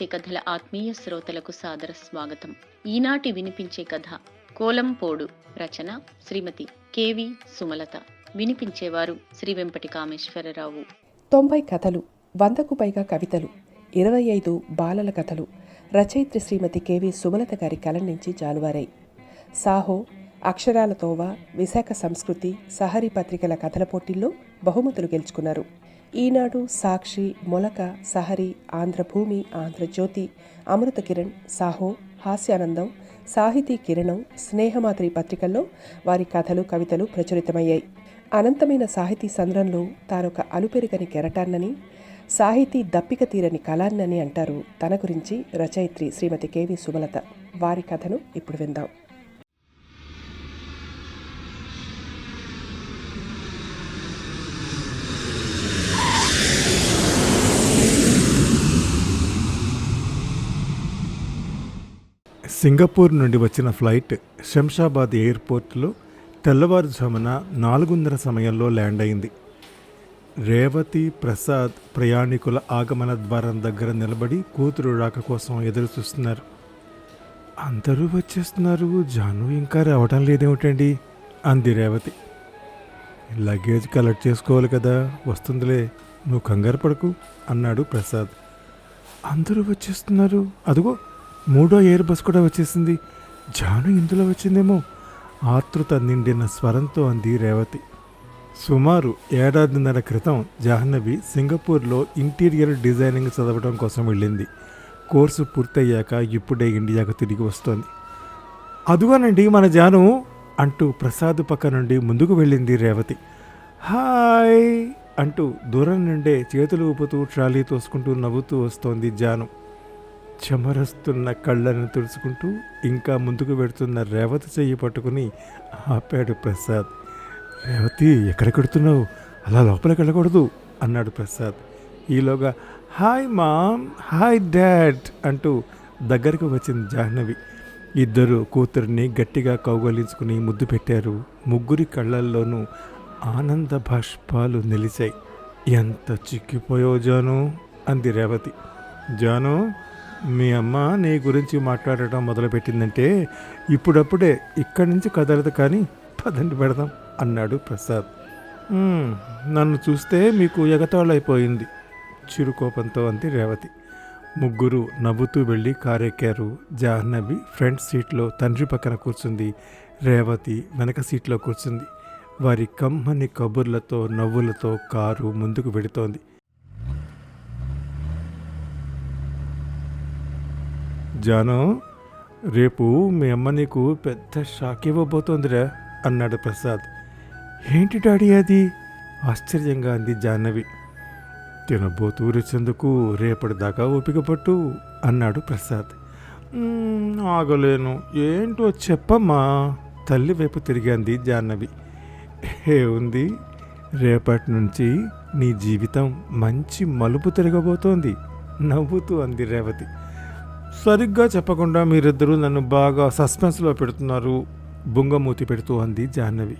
వినిపించే కథల ఆత్మీయ శ్రోతలకు సాదర స్వాగతం. ఈనాటి వినిపించే కథ కోలంపోడు రచన శ్రీమతి కేవి సుమలత. వినిపించేవారు శ్రీ వెంపటి కామేశ్వరరావు. తొంభై కథలు వందకు పైగా కవితలు ఇరవై ఐదు బాలల కథలు రచయిత్రి శ్రీమతి కేవి సుమలత గారి కలం నుంచి జాలువారాయి. సాహో అక్షరాల తోవ విశాఖ సంస్కృతి సహరి పత్రికల కథల పోటీల్లో బహుమతులు గెలుచుకున్నారు. ఈనాడు సాక్షి మొలక సహరి ఆంధ్రభూమి ఆంధ్రజ్యోతి అమృత కిరణ్ సాహో హాస్యానందం సాహితీ కిరణం స్నేహమాత్రి పత్రికల్లో వారి కథలు కవితలు ప్రచురితమయ్యాయి. అనంతమైన సాహితీ సంద్రంలో తానొక అలుపెరుగని కెరటాన్నని సాహితీ దప్పిక తీరని కళాన్నని అంటారు తన గురించి రచయిత్రి శ్రీమతి కెవి సుమలత. వారి కథను ఇప్పుడు విందాం. సింగపూర్ నుండి వచ్చిన ఫ్లైట్ శంషాబాద్ ఎయిర్పోర్ట్లో తెల్లవారుజామున నాలుగున్నర సమయంలో ల్యాండ్ అయింది. రేవతి ప్రసాద్ ప్రయాణికుల ఆగమన ద్వారం దగ్గర నిలబడి కూతురు రాక కోసం ఎదురు చూస్తున్నారు అందరూ వచ్చేస్తున్నారు. జాను ఇంకా రావటం లేదేమిటండి? అంది రేవతి. లగేజ్ కలెక్ట్ చేసుకోవాలి కదా. వస్తుందిలే. నువ్వు కంగారు పడకు అన్నాడు ప్రసాద్. అందరూ వచ్చేస్తున్నారు. అదిగో మూడో ఎయిర్ బస్ కూడా వచ్చేసింది. జాను ఇందులో వచ్చిందేమో. ఆతృత నిండిన స్వరంతో అంది రేవతి. సుమారు ఏడాదిన్నర క్రితం జాహ్నవి సింగపూర్లో ఇంటీరియర్ డిజైనింగ్ చదవడం కోసం వెళ్ళింది. కోర్సు పూర్తయ్యాక ఇప్పుడే ఇండియాకు తిరిగి వస్తోంది. అదుగోనండి మన జాను అంటూ ప్రసాద్ పక్క నుండి ముందుకు వెళ్ళింది రేవతి. హాయ్ అంటూ దూరం నుండే చేతులు ఊపుతూ ట్రాలీ తోసుకుంటూ నవ్వుతూ వస్తోంది జాను. చెమరస్తున్న కళ్ళను తుడుచుకుంటూ ఇంకా ముందుకు పెడుతున్న రేవతి చెయ్యి పట్టుకుని ఆపాడు ప్రసాద్. రేవతి ఎక్కడెక్కడుతున్నావు అలా లోపలికి వెళ్ళకూడదు అన్నాడు ప్రసాద్. ఈలోగా హాయ్ మామ్ హాయ్ డాడ్ అంటూ దగ్గరకు వచ్చింది జాహ్నవి. ఇద్దరు కూతురిని గట్టిగా కౌగలించుకుని ముద్దు పెట్టారు. ముగ్గురి కళ్ళల్లోనూ ఆనంద బాష్పాలు నిలిచాయి. ఎంత చిక్కిపోయో జాను? అంది రేవతి. జాను మీ అమ్మ నీ గురించి మాట్లాడటం మొదలుపెట్టిందంటే ఇప్పుడప్పుడే ఇక్కడి నుంచి కదలదు కానీ పదండి పెడదాం అన్నాడు ప్రసాద్. నన్ను చూస్తే మీకు ఎగతాళైపోయింది చిరుకోపంతో అంది రేవతి. ముగ్గురు నవ్వుతూ వెళ్ళి కారెక్కారు. జాహ్నవి ఫ్రంట్ సీట్లో తండ్రి పక్కన కూర్చుంది. రేవతి వెనక సీట్లో కూర్చుంది. వారి కమ్మని కబుర్లతో నవ్వులతో కారు ముందుకు వెడుతోంది జాను రేపు మీ అమ్మ నీకు పెద్ద షాక్ ఇవ్వబోతోందిరా అన్నాడు ప్రసాద్. ఏంటి డాడీ అది? ఆశ్చర్యంగా అంది జాహ్నవి. తినబోతూ రేపటిదాకా ఓపికపట్టు అన్నాడు ప్రసాద్. ఆగలేను. ఏంటో చెప్పమ్మా తల్లి వైపు తిరిగింది జాహ్నవి. ఏ ఉంది రేపటి నుంచి నీ జీవితం మంచి మలుపు తిరగబోతోంది నవ్వుతూ అంది రేవతి. సరిగ్గా చెప్పకుండా మీరిద్దరూ నన్ను బాగా సస్పెన్స్లో పెడుతున్నారు బుంగమూతి పెడుతూ అంది జాహ్నవి.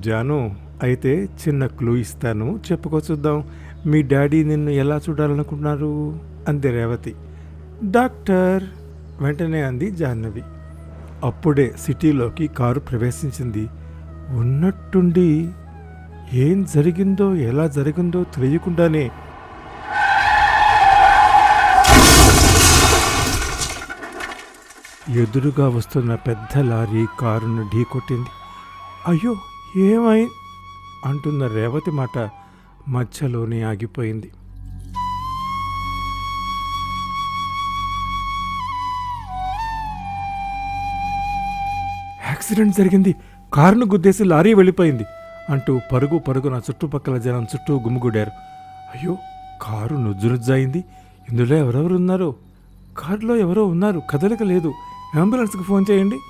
జాను అయితే చిన్న క్లూ ఇస్తాను చెప్పుకో చూద్దాం. మీ డాడీ నిన్ను ఎలా చూడాలనుకున్నారు? అంది రేవతి. డాక్టర్ వెంటనే అంది జాహ్నవి. అప్పుడే సిటీలోకి కారు ప్రవేశించింది. ఉన్నట్టుండి ఏం జరిగిందో ఎలా జరిగిందో తెలియకుండానే ఎదురుగా వస్తున్న పెద్ద లారీ కారును ఢీకొట్టింది. అయ్యో ఏమై? అంటున్న రేవతి మాట మధ్యలోనే ఆగిపోయింది. యాక్సిడెంట్ జరిగింది. కారును గుద్దేసి లారీ వెళ్ళిపోయింది అంటూ పరుగు పరుగున చుట్టుపక్కల జనం చుట్టూ గుమిగూడారు. అయ్యో కారు నుజ్జునుజ్జయింది. ఇందులో ఎవరెవరున్నారో? కారులో ఎవరో ఉన్నారు. కదలిక లేదు. అంబులెన్స్కి ఫోన్ చేయండి.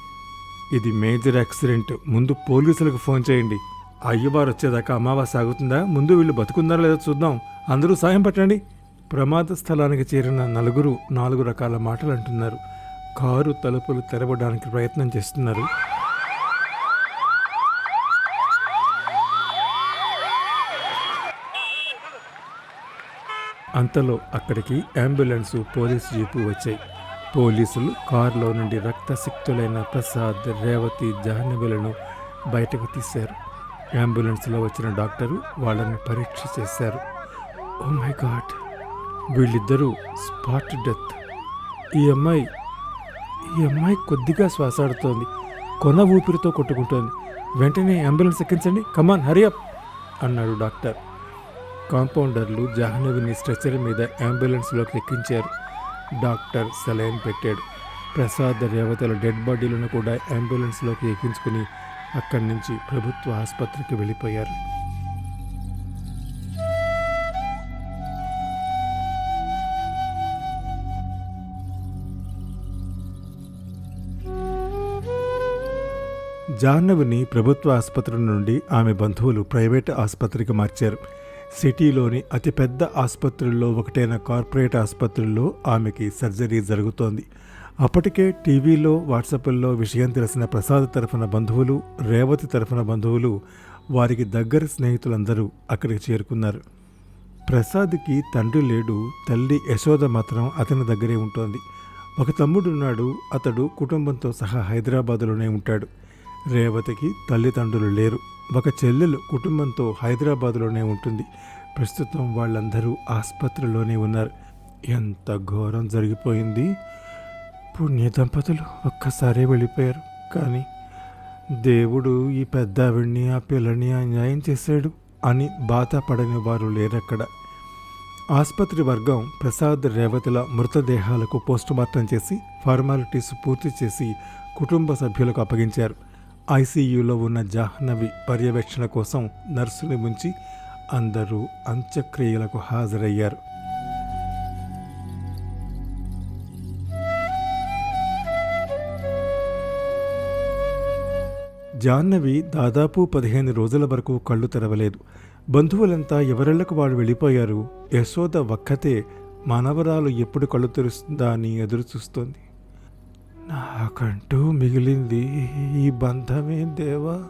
ఇది మేజర్ యాక్సిడెంట్. ముందు పోలీసులకు ఫోన్ చేయండి. అయ్యవారు వచ్చేదాకా అమావాస్య సాగుతుందా ముందు వీళ్ళు బతుకుందారో లేదో చూద్దాం. అందరూ సాయం పట్టండి. ప్రమాద స్థలానికి చేరిన నలుగురు నాలుగు రకాల మాటలు అంటున్నారు కారు తలుపులు తెరవడానికి ప్రయత్నం చేస్తున్నారు. అంతలో అక్కడికి అంబులెన్సు పోలీసు జీపు వచ్చాయి. పోలీసులు కారులో నుండి రక్తసిక్తులైన ప్రసాద్ రేవతి జాహ్నవిలను బయటకు తీశారు. అంబులెన్స్లో వచ్చిన డాక్టరు వాళ్ళని పరీక్ష చేశారు. Oh my god! వీళ్ళిద్దరూ స్పాట్ డెత్. ఈ అమ్మాయి ఈ అమ్మాయి కొద్దిగా శ్వాసాడుతోంది కొన ఊపిరితో కొట్టుకుంటోంది. వెంటనే అంబులెన్స్ ఎక్కించండి. కమాన్ హరియప్ అన్నాడు డాక్టర్. కాంపౌండర్లు జాహ్నవిని స్ట్రెచర్ మీద అంబులెన్స్లోకి ఎక్కించారు. డాక్టర్ సెలైన్ పెట్టాడు. ప్రసాద్ రేవతల డెడ్ బాడీలను కూడా అంబులెన్స్లోకి ఎక్కించుకుని అక్కడి నుంచి ప్రభుత్వ ఆసుపత్రికి వెళ్ళిపోయారు. జాహ్నవిని ప్రభుత్వ ఆసుపత్రి నుండి ఆమె బంధువులు ప్రైవేట్ ఆసుపత్రికి మార్చారు. సిటీలోని అతిపెద్ద ఆసుపత్రుల్లో ఒకటైన కార్పొరేట్ ఆసుపత్రుల్లో ఆమెకి సర్జరీ జరుగుతోంది. అప్పటికే టీవీలో వాట్సాప్ల్లో విషయం తెలిసిన ప్రసాద్ తరఫున బంధువులు రేవతి తరఫున బంధువులు వారికి దగ్గర స్నేహితులందరూ అక్కడికి చేరుకున్నారు. ప్రసాద్కి తండ్రి లేడు తల్లి యశోద మాత్రం అతని దగ్గరే ఉంటోంది. ఒక తమ్ముడున్నాడు అతడు కుటుంబంతో సహా హైదరాబాదులోనే ఉంటాడు. రేవతికి తల్లిదండ్రులు లేరు. ఒక చెల్లెలు కుటుంబంతో హైదరాబాద్లోనే ఉంటుంది. ప్రస్తుతం వాళ్ళందరూ ఆసుపత్రిలోనే ఉన్నారు. ఎంత ఘోరం జరిగిపోయింది. పుణ్య దంపతులు ఒక్కసారే వెళ్ళిపోయారు. కానీ దేవుడు ఈ పెద్ద ఆవిడ్ని ఆ పిల్లని అన్యాయం చేశాడు అని బాధపడని వారు లేరక్కడ. ఆసుపత్రి వర్గం ప్రసాద్ రేవతుల మృతదేహాలకు పోస్టుమార్టం చేసి ఫార్మాలిటీస్ పూర్తి చేసి కుటుంబ సభ్యులకు అప్పగించారు. ఐసీయూలో ఉన్న జాహ్నవి పర్యవేక్షణ కోసం నర్సుని ఉంచి అందరూ అంత్యక్రియలకు హాజరయ్యారు. జాహ్నవి దాదాపు పదిహేను రోజుల వరకు కళ్ళు తెరవలేదు. బంధువులంతా ఎవరిళ్ళకు వాళ్ళు వెళ్ళిపోయారు? యశోద ఒక్కతే మనవరాలు ఎప్పుడు కళ్ళు తెరుస్తుందా అని ఎదురుచూస్తోంది. నాకంటూ మిగిలింది ఈ బంధమే దేవా.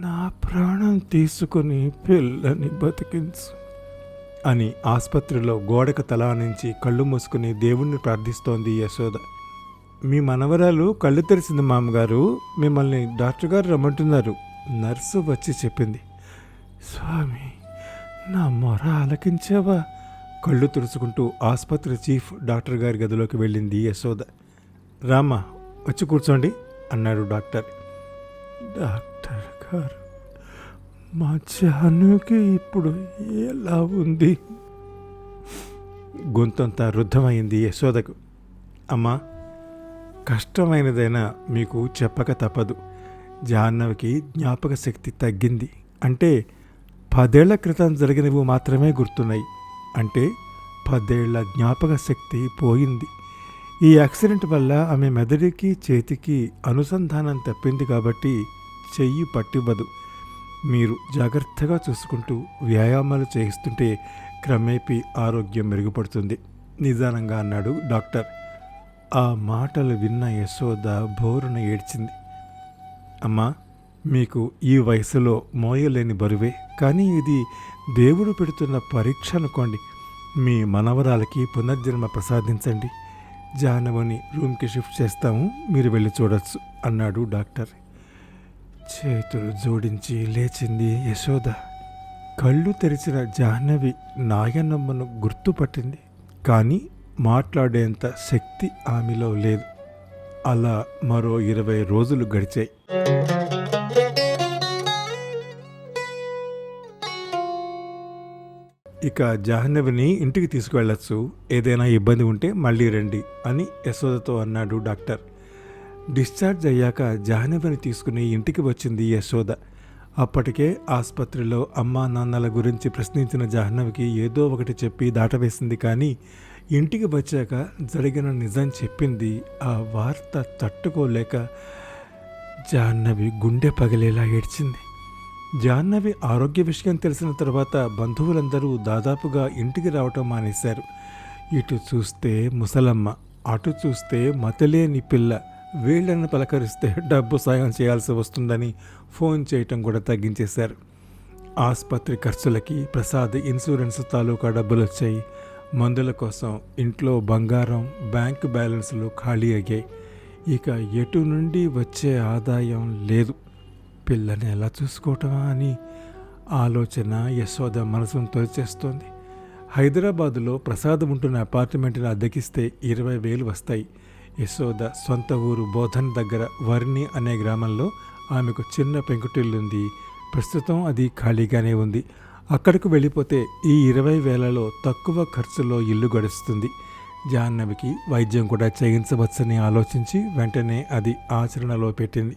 నా ప్రాణం తీసుకుని పిల్లని బతికించు అని ఆసుపత్రిలో గోడకు తల నుంచి కళ్ళు మూసుకుని దేవుణ్ణి ప్రార్థిస్తోంది యశోద. మీ మనవరాలు కళ్ళు తెరిచింది మామగారు మిమ్మల్ని డాక్టర్ గారు రమ్మంటున్నారు నర్సు వచ్చి చెప్పింది. స్వామి నా మొర ఆలకించావా? కళ్ళు తుడుచుకుంటూ ఆసుపత్రి చీఫ్ డాక్టర్ గారి గదిలోకి వెళ్ళింది యశోద. రామ్మా వచ్చి కూర్చోండి అన్నాడు డాక్టర్. డాక్టర్ గారు మా జానుకి ఇప్పుడు ఎలా ఉంది? గొంతంతా రుద్ధమైంది యశోదకు. అమ్మా కష్టమైనదైనా మీకు చెప్పక తప్పదు. జాహ్నవికి జ్ఞాపక శక్తి తగ్గింది. అంటే పదేళ్ళ క్రితం జరిగినవి మాత్రమే గుర్తున్నాయి. అంటే పదేళ్ళ జ్ఞాపక శక్తి పోయింది. ఈ యాక్సిడెంట్ వల్ల ఆమె మెదడుకి చేతికి అనుసంధానం తప్పింది కాబట్టి చెయ్యి పట్టివ్వదు. మీరు జాగ్రత్తగా చూసుకుంటూ వ్యాయామాలు చేయిస్తుంటే క్రమేపీ ఆరోగ్యం మెరుగుపడుతుంది. నిదానంగా అన్నాడు డాక్టర్. ఆ మాటలు విన్న యశోద బోరున ఏడ్చింది. అమ్మా మీకు ఈ వయసులో మోయలేని బరువే. కానీ ఇది దేవుడు పెడుతున్న పరీక్ష అనుకోండి. మీ మనవరాలకి పునర్జన్మ ప్రసాదించండి. జానవని రూమ్కి షిఫ్ట్ చేస్తాము. మీరు వెళ్ళి చూడొచ్చు అన్నాడు డాక్టర్. చేతులు జోడించి లేచింది యశోద. కళ్ళు తెరిచిన జాహ్నవి నాయనమ్మను గుర్తుపట్టింది. కానీ మాట్లాడేంత శక్తి ఆమెలో లేదు. అలా మరో ఇరవై రోజులు గడిచాయి. ఇక జాహ్నవిని ఇంటికి తీసుకువెళ్ళచ్చు. ఏదైనా ఇబ్బంది ఉంటే మళ్ళీ రండి అని యశోదతో అన్నాడు డాక్టర్. డిశ్చార్జ్ అయ్యాక జాహ్నవిని తీసుకుని ఇంటికి వచ్చింది యశోద. అప్పటికే ఆసుపత్రిలో అమ్మా నాన్నల గురించి ప్రశ్నించిన జాహ్నవికి ఏదో ఒకటి చెప్పి దాటవేసింది కానీ ఇంటికి వచ్చాక జరిగిన నిజం చెప్పింది. ఆ వార్త తట్టుకోలేక జాహ్నవి గుండె పగిలేలా ఏడ్చింది. జాహ్నవి ఆరోగ్య విషయం తెలిసిన తర్వాత బంధువులందరూ దాదాపుగా ఇంటికి రావటం మానేశారు. ఇటు చూస్తే ముసలమ్మ అటు చూస్తే మతలేని పిల్ల. వీళ్ళని పలకరిస్తే డబ్బు సాయం చేయాల్సి వస్తుందని ఫోన్ చేయటం కూడా తగ్గించేశారు. ఆసుపత్రి ఖర్చులకి ప్రసాద్ ఇన్సూరెన్స్ తాలూకా డబ్బులు వచ్చాయి మందుల కోసం ఇంట్లో బంగారం బ్యాంక్ బ్యాలెన్స్లు ఖాళీ అయ్యాయి. ఇక ఎటు నుండి వచ్చే ఆదాయం లేదు. పిల్లని ఎలా చూసుకోవటమా అని ఆలోచన యశోద మనసును తొలిచేస్తోంది హైదరాబాదులో ప్రసాదం ఉంటున్న అపార్ట్మెంట్ని అద్దెకిస్తే ఇరవై వేలు వస్తాయి. యశోద సొంత ఊరు బోధన్ దగ్గర వర్ణి అనే గ్రామంలో ఆమెకు చిన్న పెంకుటిల్లుంది. ప్రస్తుతం అది ఖాళీగానే ఉంది. అక్కడకు వెళ్ళిపోతే ఈ ఇరవై వేలలో తక్కువ ఖర్చులో ఇల్లు గడుస్తుంది. జాహ్నవికి వైద్యం కూడా చేయించవచ్చని ఆలోచించి వెంటనే అది ఆచరణలో పెట్టింది.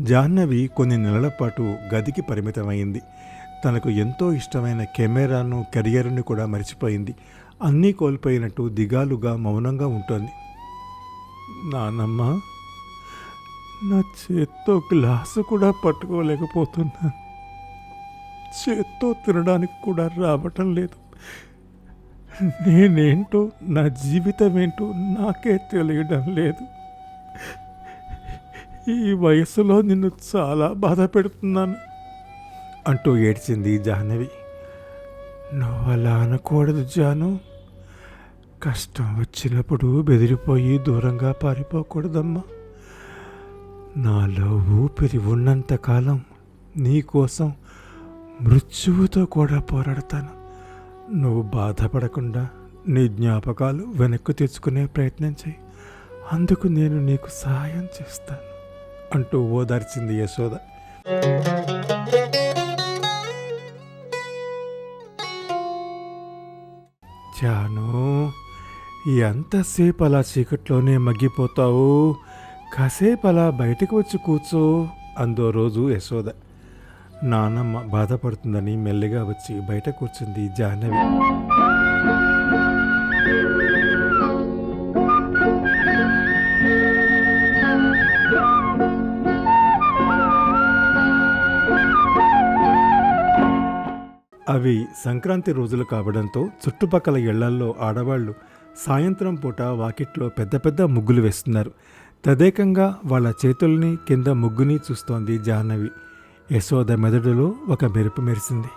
జాహ్నవి కొన్ని నెలల పాటు గదికి పరిమితమైంది. తనకు ఎంతో ఇష్టమైన కెమెరాను కెరియర్ను కూడా మర్చిపోయింది. అన్నీ కోల్పోయినట్టు దిగాలుగా మౌనంగా ఉంటుంది. నానమ్మ నా చేత్తో గ్లాసు కూడా పట్టుకోలేకపోతున్నాను చేత్తో తినడానికి కూడా రావటం లేదు. నేనేంటో నా జీవితం ఏంటో నాకే తెలియడం లేదు. ఈ వయసులో నిన్ను చాలా బాధ పెడుతున్నాను అంటూ ఏడ్చింది జాహ్నవి. నువ్వు అలా అనకూడదు జాను. కష్టం వచ్చినప్పుడు బెదిరిపోయి దూరంగా పారిపోకూడదమ్మా. నాలో ఊపిరి ఉన్నంతకాలం నీకోసం మృత్యువుతో కూడా పోరాడతాను. నువ్వు బాధపడకుండా నీ జ్ఞాపకాలు వెనక్కు తెచ్చుకునే ప్రయత్నం చేయి. అందుకు నేను నీకు సహాయం చేస్తాను. అంటూ ఓదార్చింది యశోద. జాను ఎంతసేపు అలా చీకట్లోనే మగ్గిపోతావు? కాసేపు అలా బయటకు వచ్చి కూర్చో అందో రోజు యశోద. నానమ్మ బాధపడుతుందని మెల్లిగా వచ్చి బయట కూర్చుంది జాహ్నవి. అవి సంక్రాంతి రోజులు కావడంతో చుట్టుపక్కల ఇళ్ళల్లో ఆడవాళ్ళు సాయంత్రం పూట వాకిట్లో పెద్ద పెద్ద ముగ్గులు వేస్తున్నారు. తదేకంగా వాళ్ళ చేతుల్ని కింద ముగ్గుని చూస్తోంది జాహ్నవి. యశోద మెదడులో ఒక మెరుపు మెరిసింది.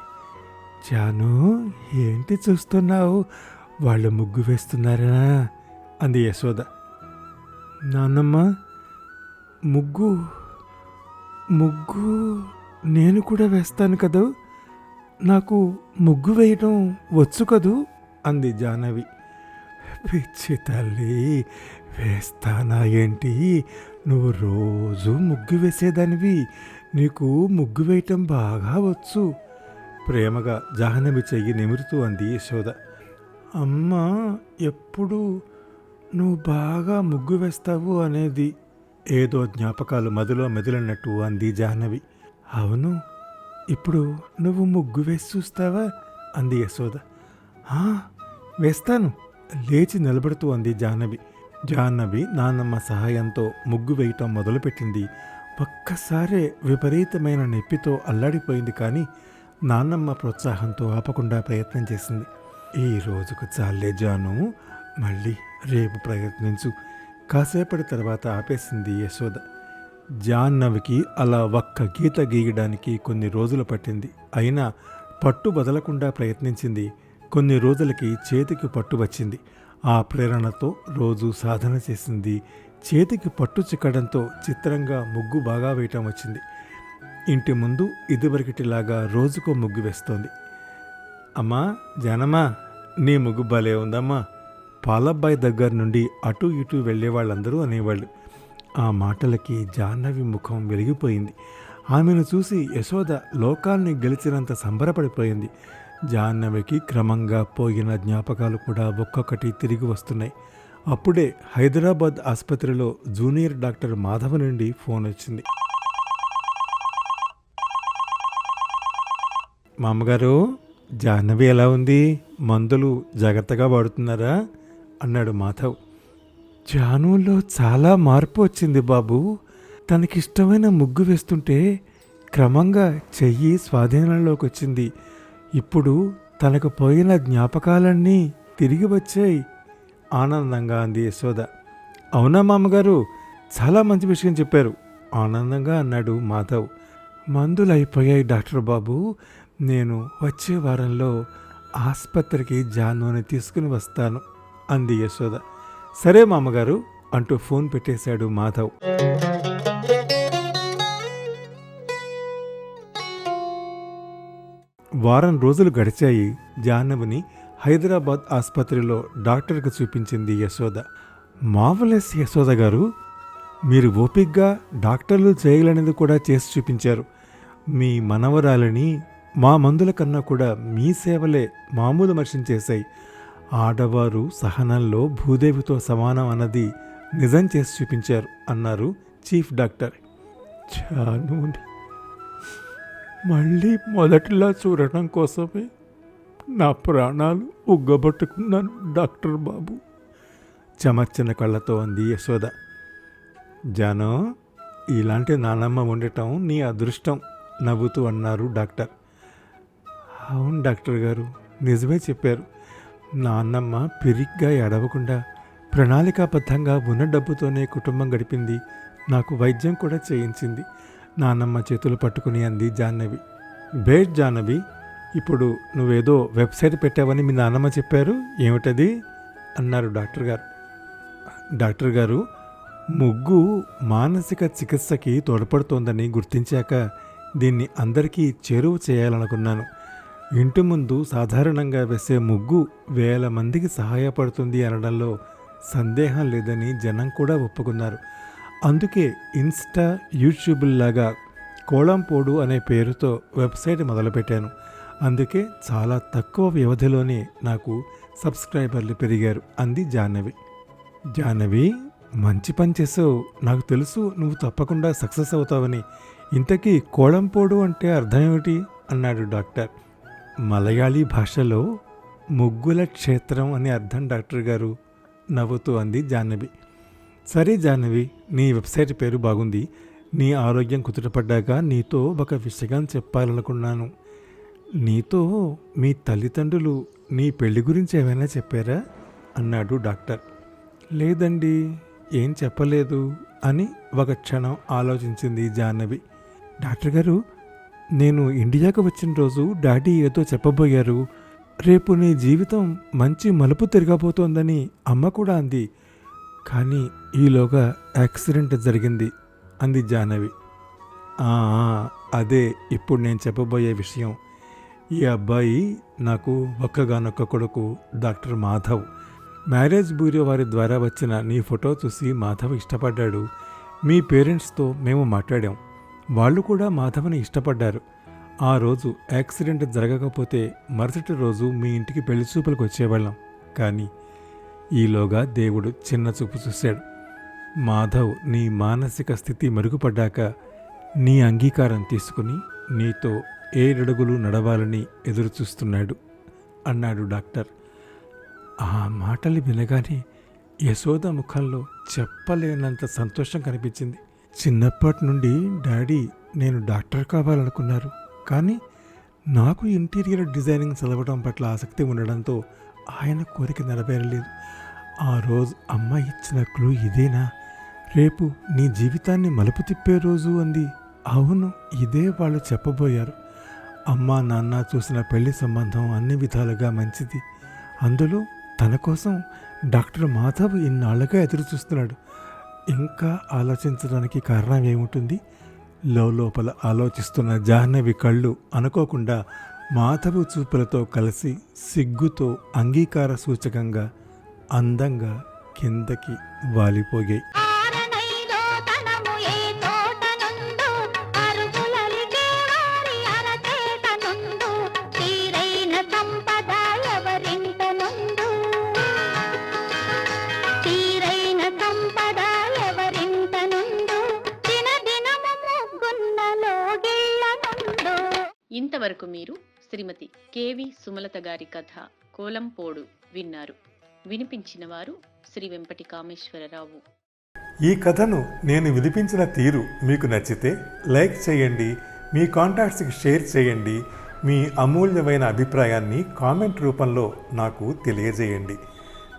జాను ఏంటి చూస్తున్నావు? వాళ్ళు ముగ్గు వేస్తున్నారా? అంది యశోద. నాన్నమ్మ ముగ్గు ముగ్గు నేను కూడా వేస్తాను కదా? నాకు ముగ్గు వేయటం వచ్చు కదూ? అంది జాహ్నవి. పిచ్చి తల్లి వేస్తానా ఏంటి? నువ్వు రోజు ముగ్గు వేసేదానివి. నీకు ముగ్గు వేయటం బాగా వచ్చు. ప్రేమగా జాహ్నవి చెయ్యి నిమురుతూ అంది యశోద. అమ్మ ఎప్పుడు నువ్వు బాగా ముగ్గు వేస్తావు అనేది ఏదో జ్ఞాపకాలు మదిలో మెదిలినట్టు అంది జాహ్నవి. అవును ఇప్పుడు నువ్వు ముగ్గు వేసి చూస్తావా? అంది యశోద. "ఆ, వేస్తాను. లేచి నిలబడుతూ అంది జాహ్నవి. జాహ్నవి నాన్నమ్మ సహాయంతో ముగ్గు వేయటం మొదలుపెట్టింది. ఒక్కసారే విపరీతమైన నొప్పితో అల్లాడిపోయింది కానీ నాన్నమ్మ ప్రోత్సాహంతో ఆపకుండా ప్రయత్నం చేసింది. ఈ రోజుకు చాలే జాను మళ్ళీ రేపు ప్రయత్నించు. కాసేపటి తర్వాత ఆపేసింది యశోద. జాహ్నవికి అలా ఒక్క గీత గీయడానికి కొన్ని రోజులు పట్టింది. అయినా పట్టు బదలకుండా ప్రయత్నించింది. కొన్ని రోజులకి చేతికి పట్టు వచ్చింది. ఆ ప్రేరణతో రోజు సాధన చేసింది. చేతికి పట్టు చిక్కడంతో చిత్రంగా ముగ్గు బాగా వేయటం వచ్చింది. ఇంటి ముందు ఇదివరకటిలాగా రోజుకో ముగ్గు వేస్తోంది. అమ్మా జానమ్మా నీ ముగ్గు భలే ఉందమ్మా. పాలబ్బాయి దగ్గర నుండి అటు ఇటు వెళ్ళే వాళ్ళందరూ అనేవాళ్ళు. ఆ మాటలకి జాహ్నవి ముఖం వెలిగిపోయింది. ఆమెను చూసి యశోద లోకాన్ని గెలిచినంత సంబరపడిపోయింది. జాహ్నవికి క్రమంగా పోయిన జ్ఞాపకాలు కూడా ఒక్కొక్కటి తిరిగి వస్తున్నాయి. అప్పుడే హైదరాబాద్ ఆసుపత్రిలో జూనియర్ డాక్టర్ మాధవ నుండి ఫోన్ వచ్చింది. మామగారు జాహ్నవి ఎలా ఉంది? మందులు జాగ్రత్తగా వాడుతున్నారా? అన్నాడు మాధవ్. జానులో చాలా మార్పు వచ్చింది బాబు. తనకిష్టమైన ముగ్గు వేస్తుంటే క్రమంగా చెయ్యి స్వాధీనంలోకి వచ్చింది. ఇప్పుడు తనకు పోయిన జ్ఞాపకాలన్నీ తిరిగి వచ్చాయి. ఆనందంగా అంది యశోద. అవునా మామగారు? చాలా మంచి విషయం చెప్పారు. ఆనందంగా అన్నాడు మాధవ్. మందులు అయిపోయాయి డాక్టర్ బాబు. నేను వచ్చే వారంలో ఆసుపత్రికి జానుని తీసుకుని వస్తాను అంది యశోద. సరే మామగారు అంటూ ఫోన్ పెట్టేశాడు మాధవ్. వారం రోజులు గడిచాయి జాహ్నవిని హైదరాబాద్ ఆసుపత్రిలో డాక్టర్కు చూపించింది యశోద. మావలెస్ యశోద గారు మీరు ఓపిగ్గా డాక్టర్లు చేయలేనిది కూడా చేసి చూపించారు. మీ మనవరాలని మా మందుల కన్నా కూడా మీ సేవలే మామూలు మనిషిని చేశాయి. ఆడవారు సహనంలో భూదేవితో సమానం అన్నది నిజం చేసి చూపించారు అన్నారు చీఫ్ డాక్టర్. చాను మళ్ళీ మొదటిలా చూడటం కోసమే నా ప్రాణాలు ఉగ్గబట్టుకున్నాను డాక్టర్ బాబు. చెమర్చిన కళ్ళతో అంది యశోద. జానో ఇలాంటి నానమ్మ ఉండటం నీ అదృష్టం నవ్వుతూ అన్నారు డాక్టర్. అవును డాక్టర్ గారు నిజమే చెప్పారు. నాన్నమ్మ పిరిగ్గా ఎడవకుండా ప్రణాళికాబద్ధంగా ఉన్న డబ్బుతోనే కుటుంబం గడిపింది. నాకు వైద్యం కూడా చేయించింది. నాన్నమ్మ చేతులు పట్టుకుని అంది జాహ్నవి. బేట్ జాహ్నవి ఇప్పుడు నువ్వేదో వెబ్సైట్ పెట్టావని మీ నాన్నమ్మ చెప్పారు? ఏమిటది? అన్నారు డాక్టర్ గారు. డాక్టర్ గారు ముగ్గు మానసిక చికిత్సకి తోడ్పడుతోందని గుర్తించాక దీన్ని అందరికీ చేరువ చేయాలనుకున్నాను. ఇంటి ముందు సాధారణంగా వేసే ముగ్గు వేల మందికి సహాయపడుతుంది అనడంలో సందేహం లేదని జనం కూడా ఒప్పుకున్నారు. అందుకే ఇన్స్టా యూట్యూబ్లాగా కోళంపోడు అనే పేరుతో వెబ్సైట్ మొదలుపెట్టాను. అందుకే చాలా తక్కువ వ్యవధిలోనే నాకు సబ్స్క్రైబర్లు పెరిగారు అంది జాహ్నవి. జాహ్నవి మంచి పని చేసావు. నాకు తెలుసు నువ్వు తప్పకుండా సక్సెస్ అవుతావని. ఇంతకీ కోళంపోడు అంటే అర్థం ఏమిటి? అన్నాడు డాక్టర్. మలయాళీ భాషలో ముగ్గుల క్షేత్రం అని అర్థం డాక్టర్ గారు నవ్వుతూ అంది జాహ్నవి. సరే జాహ్నవి నీ వెబ్సైట్ పేరు బాగుంది. నీ ఆరోగ్యం కుదుటపడ్డాక నీతో ఒక విషయం చెప్పాలనుకున్నాను. నీతో మీ తల్లిదండ్రులు నీ పెళ్ళి గురించి ఏమైనా చెప్పారా? అన్నాడు డాక్టర్. లేదండి ఏం చెప్పలేదు అని ఒక క్షణం ఆలోచించింది జాహ్నవి. డాక్టర్ గారు నేను ఇండియాకు వచ్చిన రోజు డాడీ ఏదో చెప్పబోయారు. రేపు నీ జీవితం మంచి మలుపు తిరగబోతోందని అమ్మ కూడా అంది. కానీ ఈలోగా యాక్సిడెంట్ జరిగింది అంది జాహ్నవి. అదే ఇప్పుడు నేను చెప్పబోయే విషయం. ఈ అబ్బాయి నాకు ఒక్కగానొక్క కొడుకు డాక్టర్ మాధవ్. మ్యారేజ్ బ్యూరో వారి ద్వారా వచ్చిన నీ ఫోటో చూసి మాధవ్ ఇష్టపడ్డాడు. మీ పేరెంట్స్తో మేము మాట్లాడాం. వాళ్ళు కూడా మాధవని ఇష్టపడ్డారు. ఆ రోజు యాక్సిడెంట్ జరగకపోతే మరుసటి రోజు మీ ఇంటికి పెళ్ళి చూపులకు వచ్చేవాళ్ళం. కానీ ఈలోగా దేవుడు చిన్న చూపు చూశాడు. మాధవ్ నీ మానసిక స్థితి మెరుగుపడ్డాక నీ అంగీకారం తీసుకుని నీతో ఏడడుగులు నడవాలని ఎదురుచూస్తున్నాడు అన్నాడు డాక్టర్. ఆ మాటలు వినగానే యశోద ముఖంలో చెప్పలేనంత సంతోషం కనిపించింది. చిన్నప్పటి నుండి డాడీ నేను డాక్టర్ కావాలనుకున్నారు. కానీ నాకు ఇంటీరియర్ డిజైనింగ్ చదవడం పట్ల ఆసక్తి ఉండడంతో ఆయన కోరిక నెరవేరలేదు. ఆ రోజు అమ్మ ఇచ్చిన క్లూ ఇదేనా? రేపు నీ జీవితాన్ని మలుపు తిప్పే రోజు అంది. అవును ఇదే వాళ్ళు చెప్పబోయారు. అమ్మ నాన్న చూసిన పెళ్ళి సంబంధం అన్ని విధాలుగా మంచిది. అందులో తన కోసం డాక్టర్ మాధవ్ ఇన్నాళ్ళుగా ఎదురు చూస్తున్నాడు ఇంకా ఆలోచించడానికి కారణం ఏముంటుంది? లోపల ఆలోచిస్తున్న జాహ్నవి కళ్ళు అనుకోకుండా మాధవు చూపులతో కలిసి సిగ్గుతో అంగీకార సూచకంగా అందంగా కిందకి వాలిపోయాయి. శ్రీమతి కేవి సుమలత గారి కథ కోలంపోడు విన్నారు. వినిపించిన వారు శ్రీ వెంపటి కామేశ్వరరావు ఈ కథను నేను వినిపించిన తీరు మీకు నచ్చితే లైక్ చేయండి మీ కాంటాక్ట్స్కి షేర్ చేయండి మీ అమూల్యమైన అభిప్రాయాన్ని కామెంట్ రూపంలో నాకు తెలియజేయండి.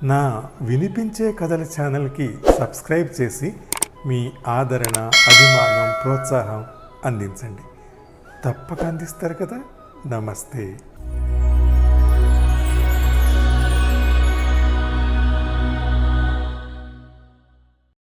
నా వినిపించే కథల ఛానల్కి సబ్స్క్రైబ్ చేసి మీ ఆదరణ అభిమానం ప్రోత్సాహం అందించండి. తప్పక అందిస్తారు కదా? Namaste.